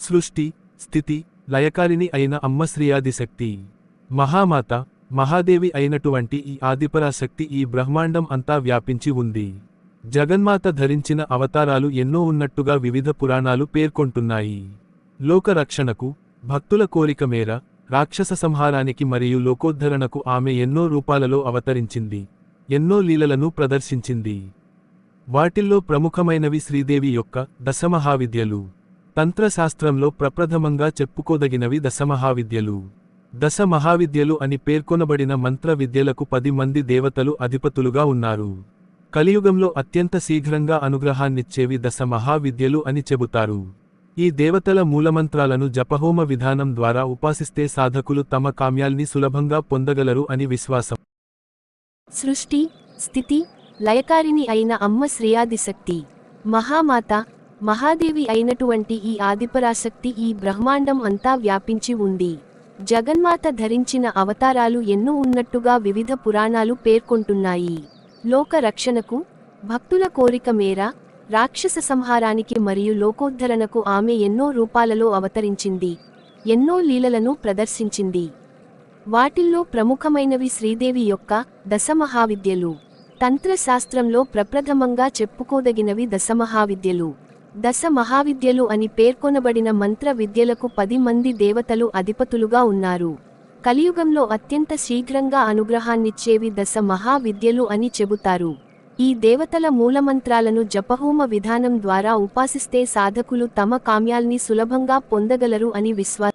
సృష్టి స్థితి లయకారిణి అయిన అమ్మ శ్రీయాదిశక్తి మహామాత మహాదేవి అయినటువంటి ఈ ఆదిపరాశక్తి ఈ బ్రహ్మాండం అంతా వ్యాపించి ఉంది. జగన్మాత ధరించిన అవతారాలు ఎన్నో ఉన్నట్టుగా వివిధ పురాణాలు పేర్కొంటున్నాయి. లోక రక్షణకు భక్తుల కోరిక మేర రాక్షస సంహారానికి మరియు లోకోద్ధరణకు ఆమె ఎన్నో రూపాలలో అవతరించింది. ఎన్నో లీలలను ప్రదర్శించింది. వాటిల్లో ప్రముఖమైనవి శ్రీదేవి యొక్క దశమహావిద్యలు. తంత్రశాస్త్రంలో ప్రప్రథమంగా చెప్పుకోదగినవి దశమహావిద్యలు. దశ మహావిద్యలు అని పేర్కొనబడిన మంత్ర విద్యలకు పది మంది దేవతలు అధిపతులుగా ఉన్నారు. కలియుగంలో అత్యంత శీఘ్రంగా అనుగ్రహాన్నిచ్చేవి దశ మహావిద్యలు అని చెబుతారు. ఈ దేవతల మూలమంత్రాలను జపహోమ విధానం ద్వారా ఉపాసిస్తే సాధకులు తమ కామ్యాల్ని సులభంగా పొందగలరు అని విశ్వాసం. సృష్టి స్థితి లయకారిణి అయిన అమ్మ శ్రేయాదిశక్తి మహామాత మహాదేవి అయినటువంటి ఈ ఆదిపరాశక్తి ఈ బ్రహ్మాండం అంతా వ్యాపించి ఉంది. జగన్మాత ధరించిన అవతారాలు ఎన్నో ఉన్నట్టుగా వివిధ పురాణాలు పేర్కొంటున్నాయి. లోక రక్షణకు భక్తుల కోరిక మేర రాక్షస సంహారానికి మరియు లోకోద్ధరణకు ఆమె ఎన్నో రూపాలలో అవతరించింది. ఎన్నో లీలలను ప్రదర్శించింది. వాటిల్లో ప్రముఖమైనవి శ్రీదేవి యొక్క దశమహావిద్యలు. తంత్రశాస్త్రంలో ప్రప్రథమంగా చెప్పుకోదగినవి దశమహావిద్యలు. దశ మహావిద్యలు అని పేర్కొనబడిన మంత్ర విద్యలకు పది మంది దేవతలు అధిపతులుగా ఉన్నారు. కలియుగంలో అత్యంత శీఘ్రంగా అనుగ్రహాన్నిచ్చేవి దశ మహావిద్యలు అని చెబుతారు. ఈ దేవతల మూలమంత్రాలను జపహోమ విధానం ద్వారా ఉపాసిస్తే సాధకులు తమ కామ్యాల్ని సులభంగా పొందగలరు అని విశ్వాసం